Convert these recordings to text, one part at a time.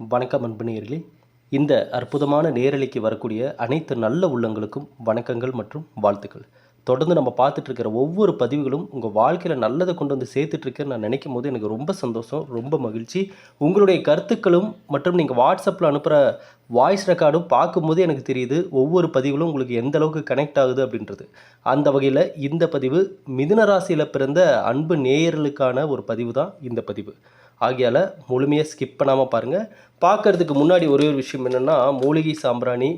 வணக்கம் அன்பு நேயர்களே இந்த அற்புதமான நேரலைக்கு வரக்கூடிய அனைத்து நல்ல உள்ளங்களுக்கும் வணக்கங்கள் மற்றும் வாழ்த்துக்கள். தொடர்ந்து நம்ம பார்த்துட்ருக்கிற ஒவ்வொரு பதிவுகளும் உங்கள் வாழ்க்கையில் நல்லதை கொண்டு வந்து சேர்த்துட்ருக்கேன்னு நான் நினைக்கும் போது எனக்கு ரொம்ப சந்தோஷம் ரொம்ப மகிழ்ச்சி. உங்களுடைய கருத்துக்களும் மற்றும் நீங்கள் வாட்ஸ்அப்பில் அனுப்புகிற வாய்ஸ் ரெக்கார்டும் பார்க்கும்போது எனக்கு தெரியுது ஒவ்வொரு பதிவுகளும் உங்களுக்கு எந்த அளவுக்கு கனெக்ட் ஆகுது அப்படின்றது. அந்த வகையில் இந்த பதிவு மிதுன ராசியில் பிறந்த அன்பு நேயர்களுக்கான ஒரு பதிவு தான் இந்த பதிவு. ஆகையால் முழுமையாக ஸ்கிப் பண்ணாமல் பாருங்கள் பார்க்கறதுக்கு முன்னாடி ஒரே ஒரு விஷயம் என்னென்னா மூலிகை சாம்பிராணி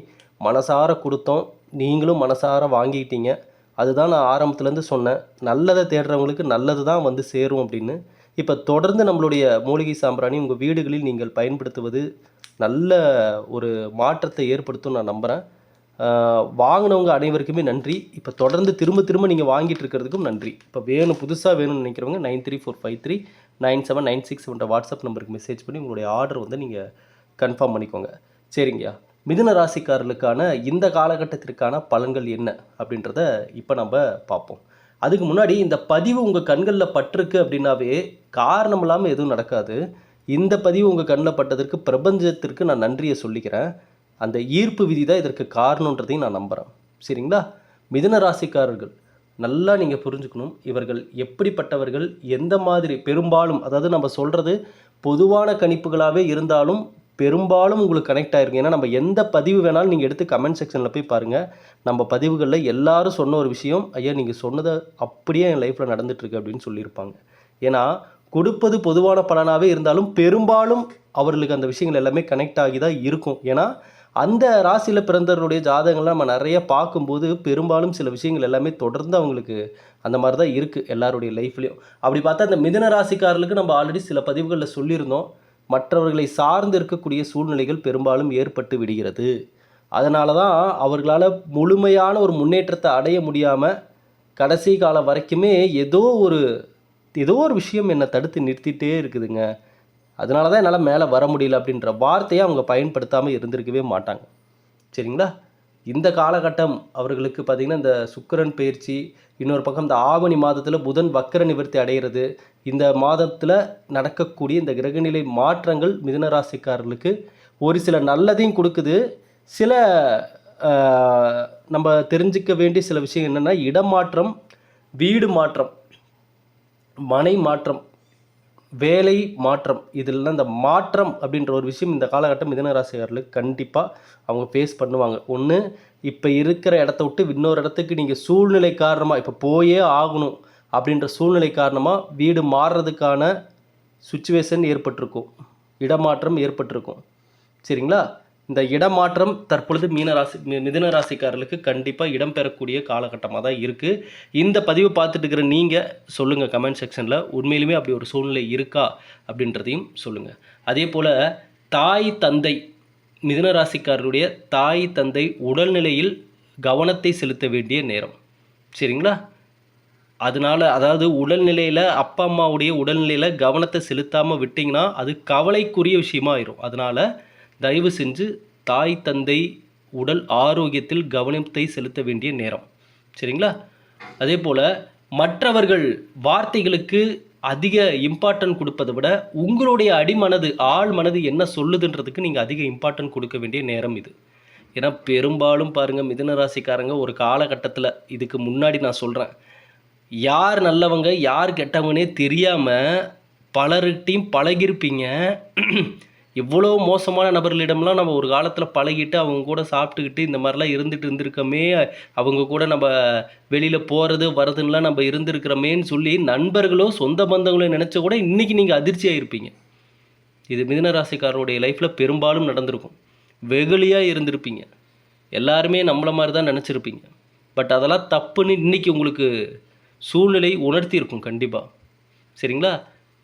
மனசார கொடுத்தோம். நீங்களும் மனசார வாங்கிக்கிட்டீங்க. அதுதான் நான் ஆரம்பத்துலேருந்து சொன்னேன். நல்லதை தேடுறவங்களுக்கு நல்லது தான் வந்து சேரும் அப்படின்னு. இப்போ தொடர்ந்து நம்மளுடைய மூலிகை சாம்பிராணி உங்கள் வீடுகளில் நீங்கள் பயன்படுத்துவது நல்ல ஒரு மாற்றத்தை ஏற்படுத்தும் நான் நம்புகிறேன் வாங்கினவங்க அனைவருக்குமே நன்றி. இப்போ தொடர்ந்து திரும்ப திரும்ப நீங்கள் வாங்கிட்டு இருக்கிறதுக்கும் நன்றி. இப்போ வேணும் புதுசாக வேணும்னு நினைக்கிறவங்க nine three four five three nine seven nine six செவன்ற WhatsApp நம்பருக்கு மெசேஜ் பண்ணி உங்களுடைய ஆர்டர் வந்து நீங்கள் கன்ஃபார்ம் பண்ணிக்கோங்க. சரிங்கய்யா. மிதுன ராசிக்காரர்களுக்கான இந்த காலகட்டத்திற்கான பலன்கள் என்ன அப்படின்றத இப்போ நம்ம பார்ப்போம். அதுக்கு முன்னாடி இந்த பதிவு உங்கள் கண்களில் பட்டிருக்கு அப்படின்னாவே காரணம் இல்லாமல் எதுவும் நடக்காது. இந்த பதிவு உங்கள் கண்ணில் பட்டதற்கு பிரபஞ்சத்திற்கு நான் நன்றியை சொல்லிக்கிறேன். அந்த ஈர்ப்பு விதி தான் இதற்கு காரணன்றதையும் நான் நம்புகிறேன் சரிங்களா? மிதுன ராசிக்காரர்கள். நல்லா நீங்கள் புரிஞ்சுக்கணும். இவர்கள் எப்படிப்பட்டவர்கள் எந்த மாதிரி பெரும்பாலும் அதாவது நம்ம சொல்கிறது பொதுவான கணிப்புகளாகவே இருந்தாலும் பெரும்பாலும் உங்களுக்கு கனெக்ட் ஆகிருக்கும் ஏன்னா நம்ம எந்த பதிவு வேணாலும் நீங்கள் எடுத்து கமெண்ட் செக்ஷனில் போய் பாருங்கள் நம்ம பதிவுகளில் எல்லாரும் சொன்ன ஒரு விஷயம் ஐயா நீங்கள் சொன்னதை அப்படியே என் லைஃப்பில் நடந்துட்டுருக்கு அப்படின்னு சொல்லியிருப்பாங்க. ஏன்னா கொடுப்பது பொதுவான பலனாகவே இருந்தாலும் பெரும்பாலும் அவர்களுக்கு அந்த விஷயங்கள் எல்லாமே கனெக்ட் ஆகி தான் இருக்கும். ஏன்னா அந்த ராசியில் பிறந்தவருடைய ஜாதகங்கள்லாம் நம்ம நிறைய பார்க்கும்போது பெரும்பாலும் சில விஷயங்கள் எல்லாமே தொடர்ந்து அவங்களுக்கு அந்த மாதிரி தான் இருக்குது எல்லாருடைய லைஃப்லேயும். அப்படி பார்த்தா அந்த மிதன ராசிக்காரர்களுக்கு நம்ம ஆல்ரெடி சில பதிவுகளில் சொல்லியிருந்தோம். மற்றவர்களை சார்ந்து இருக்கக்கூடிய சூழ்நிலைகள் பெரும்பாலும் ஏற்பட்டு விடுகிறது. அதனால தான் அவர்களால் முழுமையான ஒரு முன்னேற்றத்தை அடைய முடியாமல் கடைசி காலம் வரைக்குமே ஏதோ ஒரு ஏதோ ஒரு விஷயம் என்னை தடுத்து நிறுத்திட்டே இருக்குதுங்க. அதனால தான் என்னால் மேலே வர முடியல அப்படின்ற வார்த்தையை அவங்க பயன்படுத்தாமல் இருந்திருக்கவே மாட்டாங்க. சரிங்களா? இந்த காலகட்டம் அவர்களுக்கு பார்த்திங்கன்னா இந்த சுக்கிரன் பயிற்சி இன்னொரு பக்கம் இந்த ஆவணி மாதத்தில் புதன் வக்கர நிவர்த்தி அடைகிறது இந்த மாதத்தில் நடக்கக்கூடிய இந்த கிரகநிலை மாற்றங்கள் மிதனராசிக்காரர்களுக்கு ஒரு சில நல்லதையும் கொடுக்குது. சில நம்ம தெரிஞ்சுக்க வேண்டிய சில விஷயம் என்னென்னா இடமாற்றம் வீடு மாற்றம் மனை மாற்றம். வேலை மாற்றம். இதில் இந்த மாற்றம் அப்படின்ற ஒரு விஷயம் இந்த காலகட்டம் மிதனராசிகாரர்களுக்கு கண்டிப்பாக அவங்க ஃபேஸ் பண்ணுவாங்க. ஒன்று இப்போ இருக்கிற இடத்த விட்டு இன்னொரு இடத்துக்கு நீங்கள் சூழ்நிலை காரணமாக இப்போ போயே ஆகணும் அப்படின்ற சூழ்நிலை காரணமாக வீடு மாறுறதுக்கான சுச்சுவேஷன் ஏற்பட்டிருக்கும். இடமாற்றம் ஏற்பட்டிருக்கும். சரிங்களா? இந்த இடமாற்றம் தற்பொழுது மீனராசி மி- மிதுன ராசிக்காரர்களுக்கு கண்டிப்பாக இடம்பெறக்கூடிய காலகட்டமாக தான் இருக்குது இந்த பதிவு பார்த்துட்டு இருக்கிற நீங்கள் சொல்லுங்கள் கமெண்ட் செக்ஷனில் உண்மையிலுமே அப்படி ஒரு சூழ்நிலை இருக்கா அப்படின்றதையும் சொல்லுங்கள் அதே போல் தாய் தந்தை மிதுன ராசிக்காரருடைய தாய் தந்தை உடல்நிலையில் கவனத்தை செலுத்த வேண்டிய நேரம். சரிங்களா? அதனால அதாவது உடல்நிலையில் அப்பா அம்மாவுடைய உடல்நிலையில் கவனத்தை செலுத்தாமல் விட்டிங்கன்னா அது கவலைக்குரிய விஷயமா ஆயிரும். அதனால் தயவு செஞ்சு தாய் தந்தை உடல் ஆரோக்கியத்தில் கவனத்தை செலுத்த வேண்டிய நேரம். சரிங்களா? அதே போல் மற்றவர்கள் வார்த்தைகளுக்கு அதிக இம்பார்ட்டன்ட் கொடுப்பதை விட உங்களுடைய அடிமனது ஆள் மனது என்ன சொல்லுதுன்றதுக்கு நீங்கள் அதிக இம்பார்ட்டன்ட் கொடுக்க வேண்டிய நேரம் இது. ஏன்னா பெரும்பாலும் பாருங்கள் மிதுன ராசிக்காரங்க ஒரு காலகட்டத்தில் இதுக்கு முன்னாடி நான் சொல்கிறேன் யார் நல்லவங்க யார் கெட்டவங்கன்னே தெரியாமல் பலர்கிட்டையும் பழகிருப்பீங்க. இவ்வளோ மோசமான நபர்களிடம்லாம் நம்ம ஒரு காலத்தில் பழகிட்டு அவங்க கூட சாப்பிட்டுக்கிட்டு இந்த மாதிரிலாம் இருந்துட்டு இருந்திருக்கோமே அவங்க கூட நம்ம வெளியில் போகிறது வரதுன்னெலாம் நம்ம இருந்திருக்கிறோமேன்னு சொல்லி நண்பர்களோ சொந்த பந்தங்களோ நினச்ச கூட இன்றைக்கி நீங்கள் அதிர்ச்சியாக இருப்பீங்க இது மிதனராசிக்காரருடைய லைஃப்பில் பெரும்பாலும் நடந்திருக்கும். வெகுளியாக இருந்திருப்பீங்க. எல்லாருமே நம்மள மாதிரி தான் நினச்சிருப்பீங்க. பட் அதெல்லாம் தப்புன்னு இன்றைக்கி உங்களுக்கு சூழ்நிலை உணர்த்தியிருக்கும் கண்டிப்பாக சரிங்களா?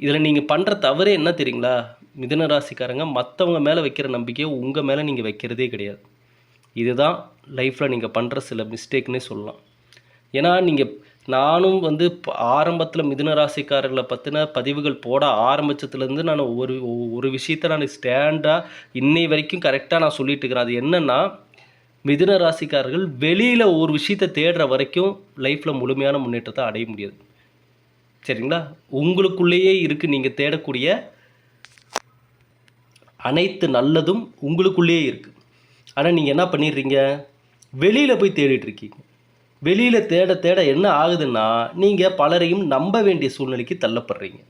இதில் நீங்கள் பண்ணுற தவறு என்ன தெரியுங்களா? மிதுன ராசிக்காரங்க மற்றவங்க மேலே வைக்கிற நம்பிக்கையை உங்கள் மேலே நீங்கள் வைக்கிறதே கிடையாது. இதுதான் லைஃப்பில் நீங்கள் பண்ணுற சில மிஸ்டேக்னே சொல்லலாம். ஏன்னா நீங்கள் நானும் வந்து ஆரம்பத்தில் மிதுன ராசிக்காரர்களை பற்றின பதிவுகள் போட ஆரம்பிச்சதுலேருந்து நான் ஒரு ஒரு விஷயத்தை நான் ஸ்டாண்டாக இன்னை வரைக்கும் கரெக்டாக நான் சொல்லிட்டு இருக்கிறேன். அது என்னென்னா மிதுன ராசிக்காரர்கள் வெளியில் ஒரு விஷயத்தை தேடுற வரைக்கும் லைஃப்பில் முழுமையான முன்னேற்றத்தை அடைய முடியாது. சரிங்களா? உங்களுக்குள்ளேயே இருக்குது நீங்கள் தேடக்கூடிய அனைத்து நல்லதும் உங்களுக்குள்ளேயே இருக்குது ஆனால் நீங்கள் என்ன பண்ணிடுறீங்க? வெளியில் போய் தேடிட்டுருக்கீங்க வெளியில் தேட தேட என்ன ஆகுதுன்னா நீங்கள் பலரையும் நம்ப வேண்டிய சூழ்நிலைக்கு தள்ளப்படுறீங்க.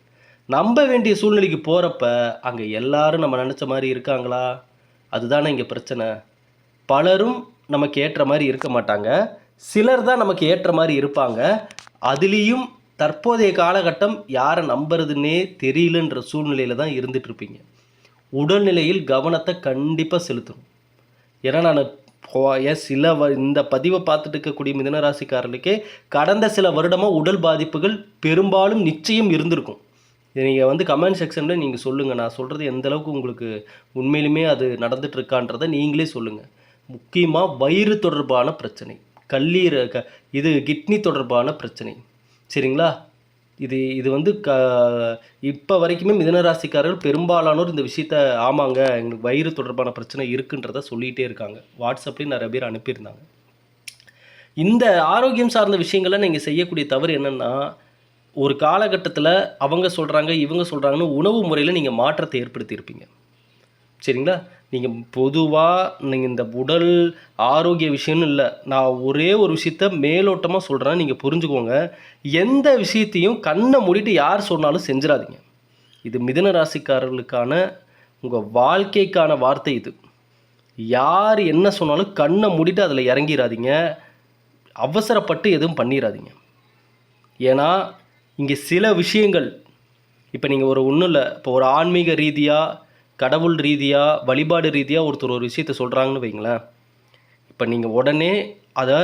நம்ப வேண்டிய சூழ்நிலைக்கு போகிறப்ப அங்கே எல்லாரும் நம்ம நினச்ச மாதிரி இருக்காங்களா? அதுதானே இங்கே பிரச்சனை. பலரும் நமக்கு ஏற்ற மாதிரி இருக்க மாட்டாங்க. சிலர் தான் நமக்கு ஏற்ற மாதிரி இருப்பாங்க. அதுலேயும் தற்போதைய காலகட்டம் யாரை நம்புறதுன்னே தெரியலன்ற சூழ்நிலையில் தான் இருந்துகிட்ருப்பீங்க உடல்நிலையில் கவனத்தை கண்டிப்பாக செலுத்தணும். ஏன்னா நான் போ- ஏன் சில வ இந்த பதிவை பார்த்துட்டு இருக்கக்கூடிய மிதனராசிக்காரர்களுக்கே கடந்த சில வருடமாக உடல் பாதிப்புகள் பெரும்பாலும் நிச்சயம் இருந்திருக்கும். இதை நீங்கள் வந்து கமெண்ட் செக்ஷனில் நீங்கள் சொல்லுங்கள் நான் சொல்கிறது எந்த அளவுக்கு உங்களுக்கு உண்மையிலுமே அது நடந்துகிட்ருக்கான்றதை நீங்களே சொல்லுங்கள் முக்கியமாக வயிறு தொடர்பான பிரச்சனை கல்லீர க இது கிட்னி தொடர்பான பிரச்சனை சரிங்களா? இது இது வந்து க இப்போ வரைக்குமே மிதனராசிக்காரர்கள் பெரும்பாலானோர் இந்த விஷயத்த ஆமாங்க எங்களுக்கு வயிறு தொடர்பான பிரச்சனை இருக்குன்றத சொல்லிகிட்டே இருக்காங்க. வாட்ஸ்அப்லேயும் நிறைய பேர் அனுப்பியிருந்தாங்க. இந்த ஆரோக்கியம் சார்ந்த விஷயங்களை நீங்கள் செய்யக்கூடிய தவறு என்னென்னா ஒரு காலகட்டத்தில் அவங்க சொல்கிறாங்க இவங்க சொல்கிறாங்கன்னு உணவு முறையில் நீங்கள் மாற்றத்தை ஏற்படுத்தியிருப்பீங்க சரிங்களா? நீங்கள் பொதுவாக நீங்கள் இந்த உடல் ஆரோக்கிய விஷயம்னு இல்லை. நான் ஒரே ஒரு விஷயத்த மேலோட்டமாக சொல்கிறேன் நீங்கள் புரிஞ்சுக்கோங்க. எந்த விஷயத்தையும் கண்ணை மூடிட்டு யார் சொன்னாலும் செஞ்சிடாதீங்க. இது மிதன ராசிக்காரர்களுக்கான உங்கள் வாழ்க்கைக்கான வார்த்தை இது. யார் என்ன சொன்னாலும் கண்ணை மூடிட்டு அதில் இறங்கிடாதீங்க. அவசரப்பட்டு எதுவும் பண்ணிடாதீங்க. ஏன்னா இங்கே சில விஷயங்கள் இப்போ நீங்கள் ஒரு ஒன்றும் இல்லை. இப்போ ஒரு ஆன்மீக ரீதியாக கடவுள் ரீதியாக வழிபாடு ரீதியாக ஒருத்தர் ஒரு விஷயத்த சொல்கிறாங்கன்னு வைங்களேன் இப்போ நீங்கள் உடனே அதை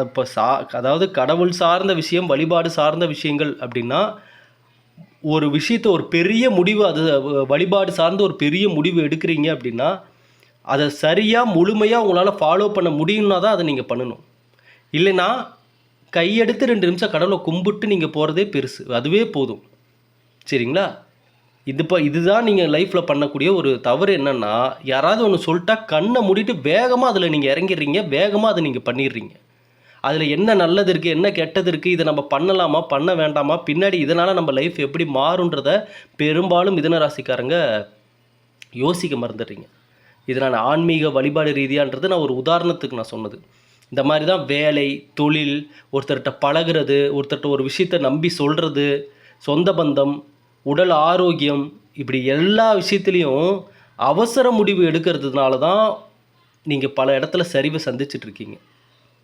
இப்போ சா அதாவது கடவுள் சார்ந்த விஷயம் வழிபாடு சார்ந்த விஷயங்கள் அப்படின்னா ஒரு விஷயத்தை ஒரு பெரிய முடிவு அது வ- வழிபாடு சார்ந்த ஒரு பெரிய முடிவு எடுக்கிறீங்க அப்படின்னா அதை சரியாக முழுமையாக உங்களால் ஃபாலோ பண்ண முடியும்னா தான் அதை நீங்கள் பண்ணணும். இல்லைன்னா கையெடுத்து ரெண்டு நிமிஷம் கடவுளை கும்பிட்டு நீங்கள் போகிறதே பெருசு. அதுவே போதும். சரிங்களா? இது இப்போ இதுதான் நீங்கள் லைஃப்பில் பண்ணக்கூடிய ஒரு தவறு என்னென்னா யாராவது ஒன்று சொல்லிட்டா கண்ணை மூடிட்டு வேகமாக அதில் நீங்கள் இறங்கிடுறீங்க வேகமாக அதை நீங்கள் பண்ணிடுறீங்க. அதில் என்ன நல்லது இருக்குது என்ன கெட்டது இருக்குது இதை நம்ம பண்ணலாமா பண்ண வேண்டாமா பின்னாடி இதனால் நம்ம லைஃப் எப்படி மாறுன்றத பெரும்பாலும் மிதன ராசிக்காரங்க யோசிக்க மறந்துடுறீங்க. இது நான் ஆன்மீக வழிபாடு ரீதியான்றது நான் ஒரு உதாரணத்துக்கு நான் சொன்னது. இந்த மாதிரி தான் வேலை தொழில் ஒருத்தர்கிட்ட பழகுறது ஒருத்தர்கிட்ட ஒரு விஷயத்தை நம்பி சொல்கிறது சொந்த பந்தம் உடல் ஆரோக்கியம் இப்படி எல்லா விஷயத்துலேயும் அவசர முடிவு எடுக்கிறதுனால தான் நீங்கள் பல இடத்துல சரிவை சந்திச்சிட்ருக்கீங்க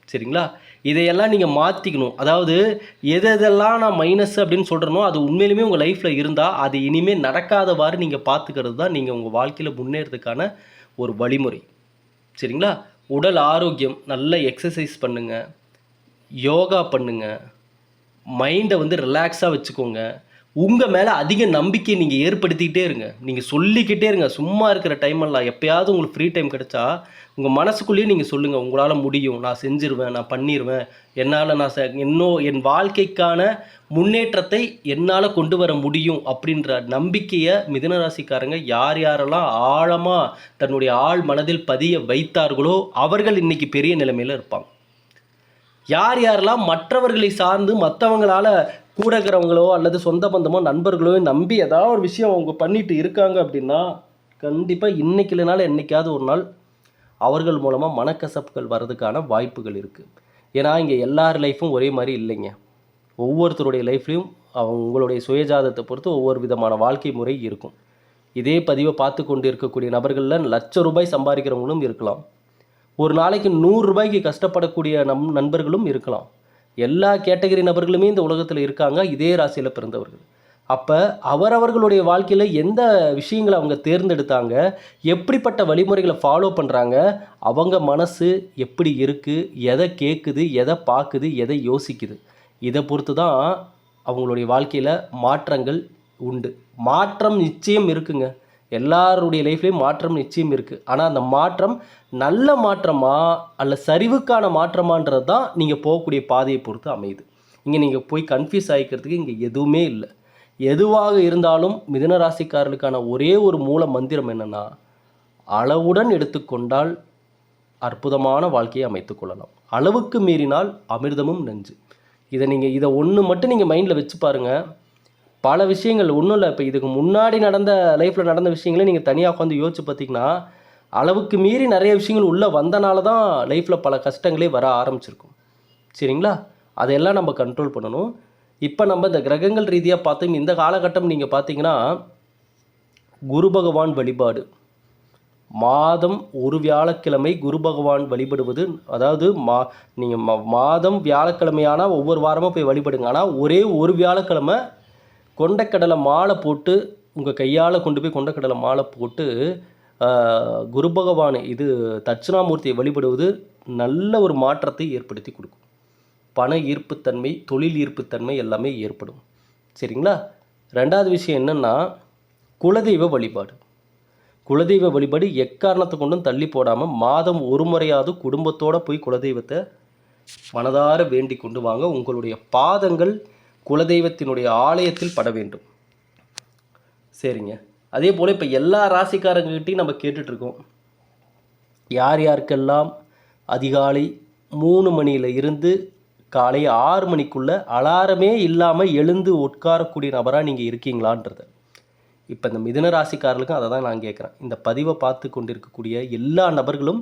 சரிங்களா? இதையெல்லாம் நீங்கள் மாற்றிக்கணும் அதாவது எது எதெல்லாம் நான் மைனஸ் அப்படின்னு சொல்கிறனோ அது உண்மையிலுமே உங்கள் லைஃப்பில் இருந்தால் அது இனிமேல் நடக்காதவாறு நீங்கள் பார்த்துக்கிறது தான் நீங்கள் உங்கள் வாழ்க்கையில் முன்னேறதுக்கான ஒரு வழிமுறை. சரிங்களா? உடல் ஆரோக்கியம் நல்ல எக்ஸசைஸ் பண்ணுங்கள் யோகா பண்ணுங்கள் மைண்டை வந்து ரிலாக்ஸாக வச்சுக்கோங்க. உங்கள் மேலே அதிக நம்பிக்கை நீங்கள் ஏற்படுத்திக்கிட்டே இருங்க. நீங்கள் சொல்லிக்கிட்டே இருங்க. சும்மா இருக்கிற டைமெல்லாம் எப்போயாவது உங்களுக்கு ஃப்ரீ டைம் கிடைச்சா உங்கள் மனசுக்குள்ளேயே நீங்கள் சொல்லுங்கள் உங்களால் முடியும். நான் செஞ்சிருவேன். நான் பண்ணிடுவேன் என்னால் நான் செ- இன்னும் என் வாழ்க்கைக்கான முன்னேற்றத்தை என்னால் கொண்டு வர முடியும் அப்படின்ற நம்பிக்கையை மிதுனராசிக்காரங்க யார் யாரெல்லாம் ஆழமாக தன்னுடைய ஆழ் மனதில் பதிய வைத்தார்களோ அவர்கள் இன்றைக்கி பெரிய நிலைமையில் இருப்பாங்க. யார் யாரெல்லாம் மற்றவர்களை சார்ந்து மற்றவங்களால் கூட இருக்கிறவங்களோ அல்லது சொந்த பந்தமோ நண்பர்களோ நம்பி ஏதாவது ஒரு விஷயம் அவங்க பண்ணிட்டு இருக்காங்க அப்படின்னா கண்டிப்பாக இன்றைக்கி இல்லைனாலும் என்றைக்காவது ஒரு நாள் அவர்கள் மூலமாக மனக்கசப்புகள் வர்றதுக்கான வாய்ப்புகள் இருக்குது ஏன்னா இங்கே எல்லார் லைஃப்பும் ஒரே மாதிரி இல்லைங்க. ஒவ்வொருத்தருடைய லைஃப்லையும் அவங்களுடைய சுயஜாதத்தை பொறுத்து ஒவ்வொரு விதமான வாழ்க்கை முறை இருக்கும். இதே பதிவை பார்த்து கொண்டு இருக்கக்கூடிய நபர்களில் லட்ச ரூபாய் சம்பாதிக்கிறவங்களும் இருக்கலாம். ஒரு நாளைக்கு நூறு ரூபாய்க்கு கஷ்டப்படக்கூடிய நம் நண்பர்களும் இருக்கலாம். எல்லா கேட்டகரி நபர்களுமே இந்த உலகத்தில் இருக்காங்க. இதே ராசியில் பிறந்தவர்கள். அப்போ அவரவர்களுடைய வாழ்க்கையில் எந்த விஷயங்களை அவங்க தேர்ந்தெடுத்தாங்க? எப்படிப்பட்ட வழிமுறைகளை ஃபாலோ பண்ணுறாங்க அவங்க மனசு எப்படி இருக்குது எதை கேட்குது எதை பார்க்குது எதை யோசிக்குது? இதை பொறுத்து தான் அவங்களுடைய வாழ்க்கையில் மாற்றங்கள் உண்டு. மாற்றம் நிச்சயம் இருக்குங்க. எல்லாருடைய லைஃப்லேயும் மாற்றம் நிச்சயம் இருக்குது ஆனால் அந்த மாற்றம் நல்ல மாற்றமா அல்ல சரிவுக்கான மாற்றமான்றது தான் நீங்கள் போகக்கூடிய பாதையை பொறுத்து அமையுது. இங்கே நீங்கள் போய் கன்ஃபியூஸ் ஆகிக்கிறதுக்கு இங்கே எதுவுமே இல்லை. எதுவாக இருந்தாலும் மிதன ராசிக்காரர்களுக்கான ஒரே ஒரு மூல மந்திரம் என்னென்னா அளவுடன் எடுத்துக்கொண்டால் அற்புதமான வாழ்க்கையை அமைத்துக் கொள்ளலாம். அளவுக்கு மீறினால் அமிர்தமும் நஞ்சு. இதை நீங்கள் இதை ஒன்று மட்டும் நீங்கள் மைண்டில் வச்சு பாருங்கள் பல விஷயங்கள் ஒன்றும் இல்லை. இப்போ இதுக்கு முன்னாடி நடந்த லைஃப்பில் நடந்த விஷயங்களே நீங்கள் தனியாக உட்காந்து யோசிச்சு பார்த்தீங்கன்னா அளவுக்கு மீறி நிறைய விஷயங்கள் உள்ளே வந்தனால தான் லைஃப்பில் பல கஷ்டங்களே வர ஆரம்பிச்சிருக்கும். சரிங்களா? அதையெல்லாம் நம்ம கண்ட்ரோல் பண்ணணும். இப்போ நம்ம இந்த கிரகங்கள் ரீதியாக பார்த்தோம் இந்த காலகட்டம் நீங்கள் பார்த்தீங்கன்னா குரு பகவான் வழிபாடு. மாதம் ஒரு வியாழக்கிழமை குரு பகவான் வழிபடுவது அதாவது மா நீங்கள் மா மாதம் வியாழக்கிழமையானா ஒவ்வொரு வாரமும் போய் வழிபடுங்க. ஆனால் ஒரே ஒரு வியாழக்கிழமை கொண்டக்கடலை மாலை போட்டு உங்கள் கையால் கொண்டு போய் கொண்டக்கடலை மாலை போட்டு குரு பகவான் இது தட்சிணாமூர்த்தியை வழிபடுவது நல்ல ஒரு மாற்றத்தை ஏற்படுத்தி கொடுக்கும். பண ஈர்ப்புத்தன்மை தொழில் ஈர்ப்புத்தன்மை எல்லாமே ஏற்படும். சரிங்களா? ரெண்டாவது விஷயம் என்னென்னா குலதெய்வ வழிபாடு. குலதெய்வ வழிபாடு எக்காரணத்தை கொண்டும் தள்ளி போடாமல் மாதம் ஒரு முறையாவது குடும்பத்தோடு போய் குலதெய்வத்தை மனதார வேண்டி கொண்டு வாங்க. உங்களுடைய பாதங்கள் குலதெய்வத்தினுடைய ஆலயத்தில் பட வேண்டும். சரிங்க. அதே போல் இப்போ எல்லா ராசிக்காரங்ககிட்டையும் நம்ம கேட்டுட்ருக்கோம் யார் யாருக்கெல்லாம் அதிகாலை மூணு மணியில் இருந்து காலை ஆறு மணிக்குள்ளே அலாரமே இல்லாமல் எழுந்து உட்காரக்கூடிய நபராக நீங்கள் இருக்கீங்களான்றது. இப்போ இந்த மிதன ராசிக்காரர்களுக்கும் அதை தான் நான் கேட்குறேன் இந்த பதிவை பார்த்து கொண்டிருக்கக்கூடிய எல்லா நபர்களும்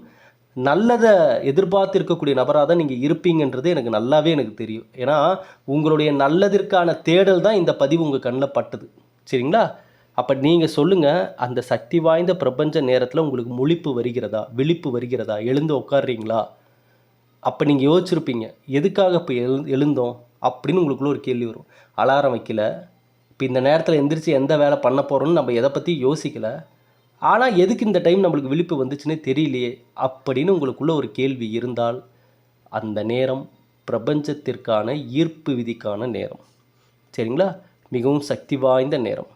நல்லதை எதிர்பார்த்து இருக்கக்கூடிய நபராக தான் நீங்கள் இருப்பீங்கன்றது எனக்கு நல்லாவே எனக்கு தெரியும். ஏன்னா உங்களுடைய நல்லதிற்கான தேடல் தான் இந்த பதிவு உங்கள் கண்ணில் பட்டது. சரிங்களா? அப்போ நீங்கள் சொல்லுங்கள் அந்த சக்தி வாய்ந்த பிரபஞ்ச நேரத்தில் உங்களுக்கு முழிப்பு வருகிறதா? விழிப்பு வருகிறதா? எழுந்து உட்காடுறீங்களா அப்போ நீங்கள் யோசிச்சிருப்பீங்க எதுக்காக இப்போ எழு எழுந்தோம்? அப்படின்னு உங்களுக்குள்ள ஒரு கேள்வி வரும். அலாரம் வைக்கல. இப்போ இந்த நேரத்தில் எந்திரிச்சு எந்த வேலை பண்ண போகிறோம்னு நம்ம எதை பற்றி யோசிக்கலை? ஆனால் எதுக்கு இந்த டைம் நம்மளுக்கு விழிப்பு வந்துச்சுன்னே தெரியலையே. அப்படின்னு உங்களுக்குள்ள ஒரு கேள்வி இருந்தால் அந்த நேரம் பிரபஞ்சத்திற்கான ஈர்ப்பு விதிக்கான நேரம். சரிங்களா? மிகவும் சக்தி வாய்ந்த நேரம்.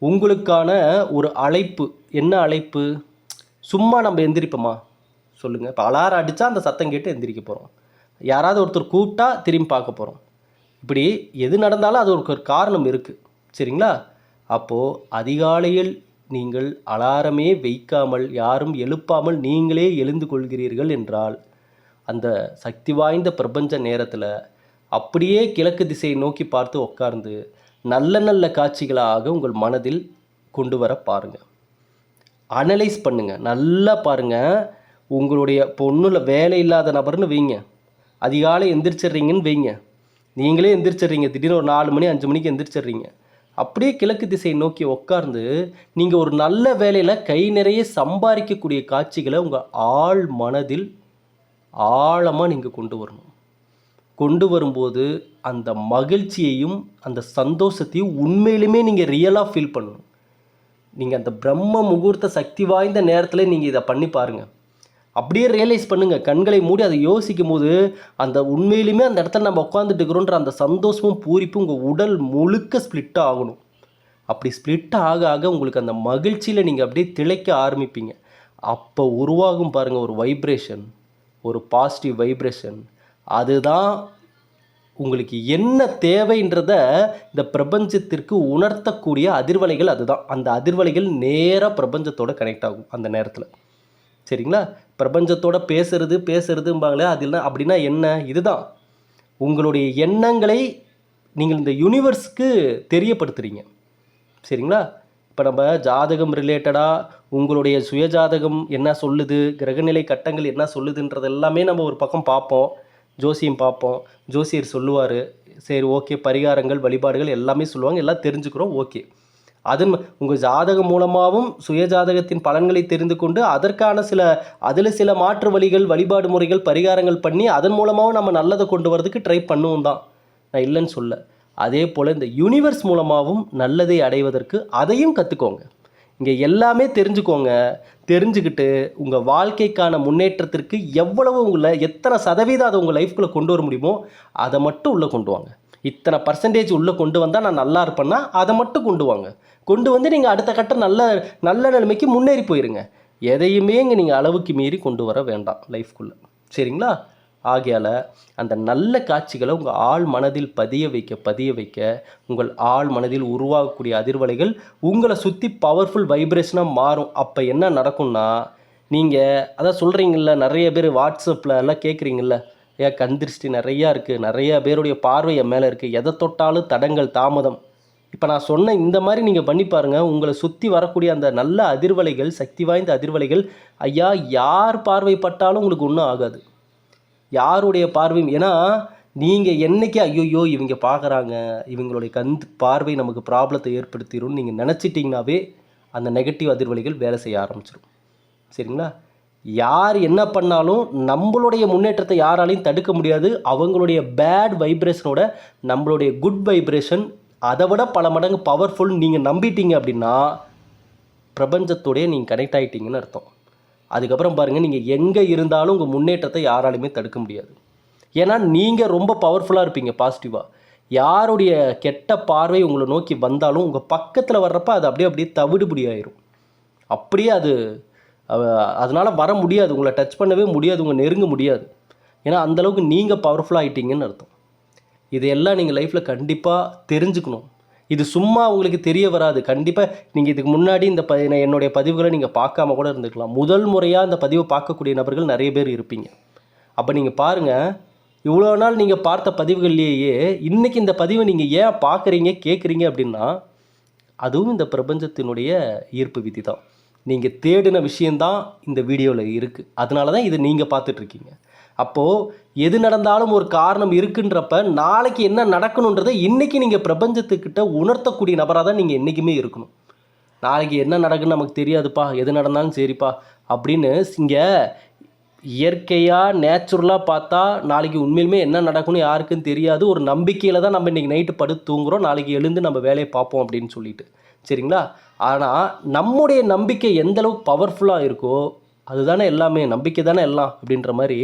உங்களுக்கான ஒரு அழைப்பு. என்ன அழைப்பு? சும்மா நம்ம எந்திரிப்போமா? சொல்லுங்கள் இப்போ அலாரம் அடித்தா அந்த சத்தம் கேட்டு எந்திரிக்க போகிறோம் யாராவது ஒருத்தர் கூப்பிட்டா திரும்பி பார்க்க போகிறோம் இப்படி எது நடந்தாலும் அது ஒரு ஒரு காரணம் இருக்குது சரிங்களா? அப்போது அதிகாலையில் நீங்கள் அலாரமே வைக்காமல் யாரும் எழுப்பாமல் நீங்களே எழுந்து கொள்கிறீர்கள் என்றால் அந்த சக்தி வாய்ந்த பிரபஞ்ச நேரத்தில் அப்படியே கிழக்கு திசையை நோக்கி பார்த்து உட்கார்ந்து நல்ல நல்ல காட்சிகளாக உங்கள் மனதில் கொண்டு வர பாருங்கள் அனலைஸ் பண்ணுங்கள் நல்லா பாருங்கள் உங்களுடைய பொண்ணுல வேலை இல்லாத நபர்னு வைங்க. அதிகாலை எந்திரிச்சிடுறீங்கன்னு வைங்க. நீங்களே எந்திரிச்சிடுறீங்க. திடீர்னு ஒரு நாலு மணி அஞ்சு மணிக்கு எந்திரிச்சிடுறீங்க. அப்படியே கிழக்கு திசையை நோக்கி உட்கார்ந்து நீங்கள் ஒரு நல்ல வேலையில் கை நிறைய சம்பாதிக்கக்கூடிய காட்சிகளை உங்கள் ஆழ் மனதில் ஆழமாக நீங்கள் கொண்டு வரணும். கொண்டு வரும்போது அந்த மகிழ்ச்சியையும் அந்த சந்தோஷத்தையும் உண்மையிலுமே நீங்கள் ரியலாக ஃபீல் பண்ணணும். நீங்கள் அந்த பிரம்ம முகூர்த்த சக்தி வாய்ந்த நேரத்தில் நீங்கள் இதை பண்ணி பாருங்கள் அப்படியே ரியலைஸ் பண்ணுங்கள் கண்களை மூடி அதை யோசிக்கும் போது அந்த உண்மையிலுமே அந்த இடத்துல நம்ம உட்காந்துட்டு இருக்கிறோன்ற அந்த சந்தோஷமும் பூரிப்பும் உங்கள் உடல் முழுக்க ஸ்ப்ளிட் ஆகணும். அப்படி ஸ்ப்ளிட் ஆக ஆக உங்களுக்கு அந்த மகிழ்ச்சியில் நீங்கள் அப்படியே திளைக்க ஆரம்பிப்பீங்க. அப்போ உருவாகும் பாருங்கள் ஒரு வைப்ரேஷன் ஒரு பாசிட்டிவ் வைப்ரேஷன் அதுதான் உங்களுக்கு என்ன தேவைன்றத இந்த பிரபஞ்சத்திற்கு உணர்த்தக்கூடிய அதிர்வலைகள் அதுதான். அந்த அதிர்வலைகள் நேராக பிரபஞ்சத்தோடு கனெக்ட் ஆகும் அந்த நேரத்தில். சரிங்களா? பிரபஞ்சத்தோட பேசுறது பேசுறதும்பாங்களே அதெல்லாம் அப்படின்னா என்ன? இதுதான். உங்களுடைய எண்ணங்களை நீங்கள் இந்த யூனிவர்ஸ்க்கு தெரியப்படுத்துகிறீங்க சரிங்களா? இப்போ நம்ம ஜாதகம் ரிலேட்டடாக உங்களுடைய சுயஜாதகம் என்ன சொல்லுது கிரகநிலை கட்டங்கள் என்ன சொல்லுதுன்றது எல்லாமே நம்ம ஒரு பக்கம் பார்ப்போம். ஜோசியம் பார்ப்போம். ஜோசியர் சொல்லுவார் சரி ஓகே பரிகாரங்கள் வழிபாடுகள் எல்லாமே சொல்லுவாங்க எல்லாம் தெரிஞ்சுக்கிறோம் ஓகே அதன் உங்கள் ஜாதகம் மூலமாகவும் சுயஜாதகத்தின் பலன்களை தெரிந்து கொண்டு அதற்கான சில அதில் சில மாற்று வழிகள் வழிபாடு முறைகள் பரிகாரங்கள் பண்ணி அதன் மூலமாகவும் நம்ம நல்லதை கொண்டு வரதுக்கு ட்ரை பண்ணுவோம் தான். நான் இல்லைன்னு சொல்ல. அதே போல் இந்த யூனிவர்ஸ் மூலமாகவும் நல்லதை அடைவதற்கு அதையும் கற்றுக்கோங்க இங்கே எல்லாமே தெரிஞ்சுக்கோங்க. தெரிஞ்சுக்கிட்டு உங்கள் வாழ்க்கைக்கான முன்னேற்றத்திற்கு எவ்வளவு உங்களை எத்தனை சதவீதம் அதை உங்கள் லைஃப்குள்ளே கொண்டு வர முடியுமோ அதை மட்டும் உள்ளே கொண்டு வாங்க. இத்தனை பர்சன்டேஜ் உள்ளே கொண்டு வந்தால் நான் நல்லா இருப்பேன்னா அதை மட்டும் கொண்டு வாங்க. கொண்டு வந்து நீங்கள் அடுத்த கட்ட நல்ல நல்ல நிலைமைக்கு முன்னேறி போயிருங்க. எதையுமே இங்கே நீங்கள் அளவுக்கு மீறி கொண்டு வர வேண்டாம் லைஃப்குள்ளே. சரிங்களா? ஆகையால் அந்த நல்ல காட்சிகளை உங்கள் ஆழ் மனதில் பதிய வைக்க பதிய வைக்க உங்கள் ஆழ் மனதில் உருவாகக்கூடிய அதிர்வலைகள் உங்களை சுற்றி பவர்ஃபுல் வைப்ரேஷனாக மாறும். அப்போ என்ன நடக்கும்னா நீங்கள் அதான் சொல்கிறீங்கள நிறைய பேர் வாட்ஸ்அப்பில் எல்லாம் கேட்குறீங்கள ஏன் கந்திருஷ்டி நிறையா இருக்குது நிறைய பேருடைய பார்வை என் மேலே இருக்குது எதை தொட்டாலும் தடங்கள் தாமதம். இப்போ நான் சொன்ன இந்த மாதிரி நீங்கள் பண்ணி பாருங்கள் உங்களை சுற்றி வரக்கூடிய அந்த நல்ல அதிர்வலைகள் சக்தி வாய்ந்த அதிர்வலைகள் ஐயா யார் பார்வைப்பட்டாலும் உங்களுக்கு ஒன்றும் ஆகாது. யாருடைய பார்வையும் ஏன்னா நீங்கள் என்றைக்கே ஐயோயோ இவங்க பார்க்குறாங்க இவங்களுடைய கண் பார்வை நமக்கு ப்ராப்ளத்தை ஏற்படுத்திடும்னு நீங்கள் நினச்சிட்டிங்கனாவே அந்த நெகட்டிவ் அதிர்வலைகள் வேலை செய்ய ஆரம்பிச்சிடும் சரிங்களா? யார் என்ன பண்ணாலும் நம்மளுடைய முன்னேற்றத்தை யாராலையும் தடுக்க முடியாது. அவங்களுடைய பேட் வைப்ரேஷனோட நம்மளுடைய குட் வைப்ரேஷன் அதை விட பல மடங்கு பவர்ஃபுல் நீங்கள் நம்பிட்டீங்க அப்படின்னா பிரபஞ்சத்தோடைய நீங்கள் கனெக்ட் ஆகிட்டீங்கன்னு அர்த்தம். அதுக்கப்புறம் பாருங்கள் நீங்கள் எங்கே இருந்தாலும் உங்கள் முன்னேற்றத்தை யாராலையுமே தடுக்க முடியாது. ஏன்னா நீங்கள் ரொம்ப பவர்ஃபுல்லாக இருப்பீங்க பாசிட்டிவாக யாருடைய கெட்ட பார்வை உங்களை நோக்கி வந்தாலும் உங்கள் பக்கத்தில் வர்றப்ப அது அப்படியே அப்படியே தவிடுபடி ஆயிரும். அப்படியே அது அதனால் வர முடியாது. உங்களை டச் பண்ணவே முடியாது. உங்களை நெருங்க முடியாது. ஏன்னா அந்தளவுக்கு நீங்கள் பவர்ஃபுல்லாக ஆகிட்டீங்கன்னு அர்த்தம். இதையெல்லாம் நீங்கள் லைஃப்பில் கண்டிப்பாக தெரிஞ்சுக்கணும். இது சும்மா உங்களுக்கு தெரிய வராது. கண்டிப்பாக நீங்கள் இதுக்கு முன்னாடி இந்த ப என்னுடைய பதிவுகளை நீங்கள் பார்க்காம கூட இருந்துக்கலாம் முதல் முறையாக அந்த பதிவை பார்க்கக்கூடிய நபர்கள் நிறைய பேர் இருப்பீங்க. அப்போ நீங்கள் பாருங்கள் இவ்வளோ நாள் நீங்கள் பார்த்த பதிவுகள்லேயே இன்றைக்கி இந்த பதிவை நீங்கள் ஏன் பார்க்குறீங்க கேட்குறீங்க அப்படின்னா அதுவும் இந்த பிரபஞ்சத்தினுடைய ஈர்ப்பு விதி தான் நீங்கள் தேடின விஷயந்தான் இந்த வீடியோவில் இருக்குது அதனால தான் இதை நீங்கள் பார்த்துட்ருக்கீங்க. அப்போது எது நடந்தாலும் ஒரு காரணம் இருக்குன்றப்ப நாளைக்கு என்ன நடக்கணுன்றதை இன்றைக்கி நீங்கள் பிரபஞ்சத்துக்கிட்ட உணர்த்தக்கூடிய நபராக தான் நீங்கள் என்றைக்குமே இருக்கணும். நாளைக்கு என்ன நடக்குன்னு நமக்கு தெரியாதுப்பா எது நடந்தாலும் சரிப்பா அப்படின்னு இங்கே இயற்கையாக நேச்சுரலாக பார்த்தா நாளைக்கு உண்மையிலுமே என்ன நடக்கும்னு யாருக்கும் தெரியாது. ஒரு நம்பிக்கையில் தான் நம்ம இன்றைக்கி நைட்டு படுத்து தூங்குறோம். நாளைக்கு எழுந்து நம்ம வேலையை பார்ப்போம் அப்படின்னு சொல்லிட்டு. சரிங்களா? ஆனால் நம்முடைய நம்பிக்கை எந்தளவுக்கு பவர்ஃபுல்லாக இருக்கோ அதுதானே எல்லாமே நம்பிக்கை தானே எல்லாம் அப்படின்ற மாதிரி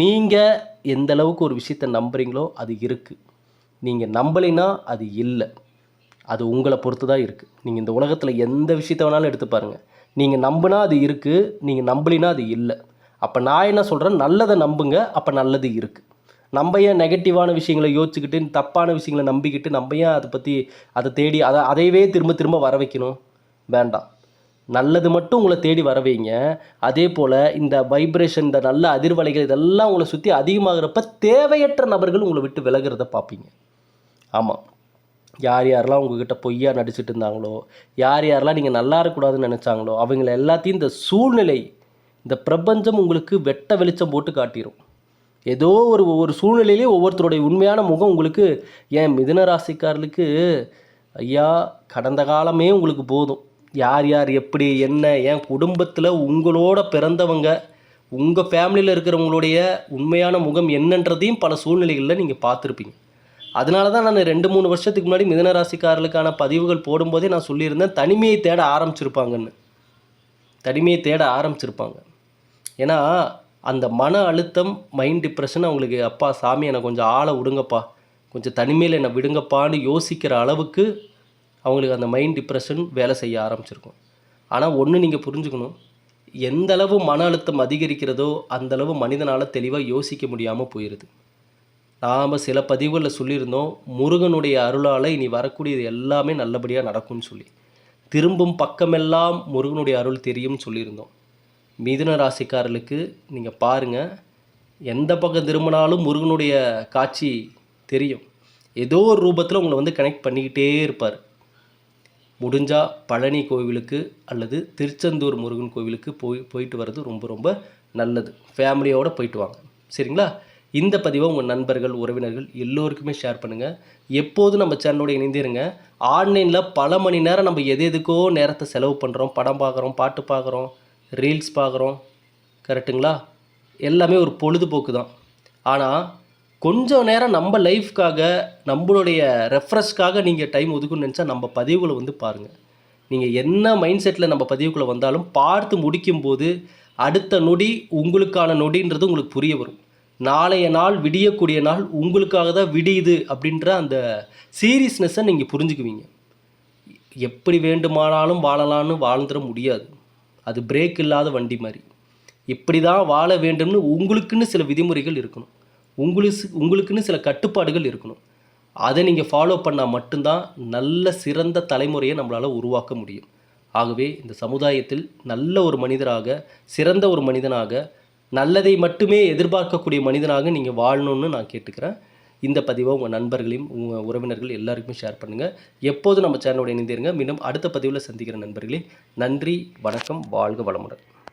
நீங்கள் எந்த அளவுக்கு ஒரு விஷயத்தை நம்புகிறீங்களோ அது இருக்குது நீங்கள் நம்பலைன்னா அது இல்லை. அது உங்களை பொறுத்து தான் இருக்குது நீங்கள் இந்த உலகத்தில் எந்த விஷயத்த வேணாலும் எடுத்து பாருங்கள் நீங்கள் நம்பினா அது இருக்குது நீங்கள் நம்பலினா அது இல்லை. அப்போ நான் என்ன சொல்கிறேன் நல்லதை நம்புங்க அப்போ நல்லது இருக்குது நம்ம ஏன் நெகட்டிவான விஷயங்களை யோசிச்சுக்கிட்டு தப்பான விஷயங்களை நம்பிக்கிட்டு நம்ம ஏன் அதை பற்றி அதை தேடி அதை அதையவே திரும்ப திரும்ப வர வைக்கணும்? வேண்டாம். நல்லது மட்டும் உங்களை தேடி வரவைங்க அதே போல் இந்த வைப்ரேஷன் இந்த நல்ல அதிர்வலைகள் இதெல்லாம் உங்களை சுற்றி அதிகமாகிறப்ப தேவையற்ற நபர்கள் உங்களை விட்டு விலகிறத பார்ப்பீங்க. ஆமாம் யார் யாரெல்லாம் உங்ககிட்ட பொய்யா நடிச்சிட்டு இருந்தாங்களோ யார் யாரெல்லாம் நீங்கள் நல்லா இருக்கக்கூடாதுன்னு நினச்சாங்களோ அவங்கள எல்லாத்தையும் இந்த சூழ்நிலை இந்த பிரபஞ்சம் உங்களுக்கு வெட்ட வெளிச்சம் போட்டு காட்டிடும் ஏதோ ஒரு ஒவ்வொரு சூழ்நிலையிலே ஒவ்வொருத்தருடைய உண்மையான முகம் உங்களுக்கு ஏன் மிதுன ராசிக்காரர்களுக்கு ஐயா கடந்த காலமே உங்களுக்கு போதும். யார் யார் எப்படி என்ன என் குடும்பத்தில் உங்களோட பிறந்தவங்க உங்கள் ஃபேமிலியில் இருக்கிறவங்களுடைய உண்மையான முகம் என்னன்றதையும் பல சூழ்நிலைகளில் நீங்கள் பார்த்துருப்பீங்க. அதனால தான் நான் ரெண்டு மூணு வருஷத்துக்கு முன்னாடி மிதன ராசிக்காரர்களுக்கான பதிவுகள் போடும்போதே நான் சொல்லியிருந்தேன் தனிமையை தேட ஆரம்பிச்சிருப்பாங்கன்னு. தனிமையை தேட ஆரம்பிச்சிருப்பாங்க. ஏன்னா அந்த மன அழுத்தம் மைண்ட் டிப்ரெஷன் அவங்களுக்கு அப்பா சாமி என்னை கொஞ்சம் ஆளை விடுங்கப்பா. கொஞ்சம் தனிமையில் என்னை விடுங்கப்பான்னு யோசிக்கிற அளவுக்கு அவங்களுக்கு அந்த மைண்ட் டிப்ரெஷன் வேலை செய்ய ஆரம்பிச்சிருக்கும். ஆனால் ஒன்று நீங்கள் புரிஞ்சுக்கணும். எந்த அளவு மன அழுத்தம் அதிகரிக்கிறதோ அந்தளவு மனிதனால் தெளிவாக யோசிக்க முடியாமல் போயிடுது நாம் சில பதிவுகளில் சொல்லியிருந்தோம் முருகனுடைய அருளால் இனி வரக்கூடியது எல்லாமே நல்லபடியாக நடக்கும்னு சொல்லி. திரும்பும் பக்கமெல்லாம் முருகனுடைய அருள் தெரியும்னு சொல்லியிருந்தோம். மிதுன ராசிக்காரர்களுக்கு நீங்கள் பாருங்கள் எந்த பக்கம் திரும்பினாலும் முருகனுடைய காட்சி தெரியும். ஏதோ ஒரு ரூபத்தில் உங்களை வந்து கனெக்ட் பண்ணிக்கிட்டே இருப்பார். முடிஞ்சால் பழனி கோவிலுக்கு அல்லது திருச்செந்தூர் முருகன் கோவிலுக்கு போய் போயிட்டு வர்றது ரொம்ப ரொம்ப நல்லது. ஃபேமிலியோடு போயிட்டு வாங்க. சரிங்களா? இந்த பதிவை உங்கள் நண்பர்கள் உறவினர்கள் எல்லோருக்குமே ஷேர் பண்ணுங்கள் எப்போதும் நம்ம சேனலோடு இணைந்திருங்க. ஆன்லைனில் பல மணி நேரம் நம்ம எது எதுக்கோ நேரத்தை செலவு பண்ணுறோம் படம் பார்க்குறோம் பாட்டு பார்க்குறோம். ரீல்ஸ் பார்க்குறோம். கரெக்டுங்களா எல்லாமே ஒரு பொழுதுபோக்கு தான். ஆனால் கொஞ்சம் நேரம் நம்ம லைஃப்க்காக நம்மளுடைய ரெஃப்ரெஷ்க்காக நீங்கள் டைம் ஒதுக்கணும்னு நினச்சா நம்ம பதிவுகளை வந்து பாருங்கள் நீங்கள் என்ன மைண்ட் செட்டில் நம்ம பதிவுக்குள்ளே வந்தாலும் பார்த்து முடிக்கும்போது அடுத்த நொடி உங்களுக்கான நொடின்றது உங்களுக்கு புரிய வரும். நாளைய நாள் விடியக்கூடிய நாள் உங்களுக்காக தான் விடியுது அப்படின்ற அந்த சீரியஸ்னஸை நீங்கள் புரிஞ்சுக்குவீங்க. எப்படி வேண்டுமானாலும் வாழலான்னு வாழ்ந்துட முடியாது. அது பிரேக் இல்லாத வண்டி மாதிரி. இப்படி தான் வாழ வேண்டும்னு உங்களுக்குன்னு சில விதிமுறைகள் இருக்கணும். உங்களுக்கு உங்களுக்குன்னு சில கட்டுப்பாடுகள் இருக்கணும். அதை நீங்கள் ஃபாலோ பண்ணால் மட்டும்தான் நல்ல சிறந்த தலைமுறையை நம்மளால் உருவாக்க முடியும். ஆகவே இந்த சமுதாயத்தில் நல்ல ஒரு மனிதராக சிறந்த ஒரு மனிதனாக நல்லதை மட்டுமே எதிர்பார்க்கக்கூடிய மனிதனாக நீங்கள் வாழணும்னு நான் கேட்டுக்கிறேன். இந்த பதிவை உங்கள் நண்பர்களையும் உங்கள் உறவினர்கள் எல்லாருக்குமே ஷேர் பண்ணுங்கள் எப்போதும் நம்ம சேனலோட இணைந்திருங்க. மீண்டும் அடுத்த பதிவில் சந்திக்கிற நண்பர்களே நன்றி வணக்கம் வாழ்க வளமுடன்.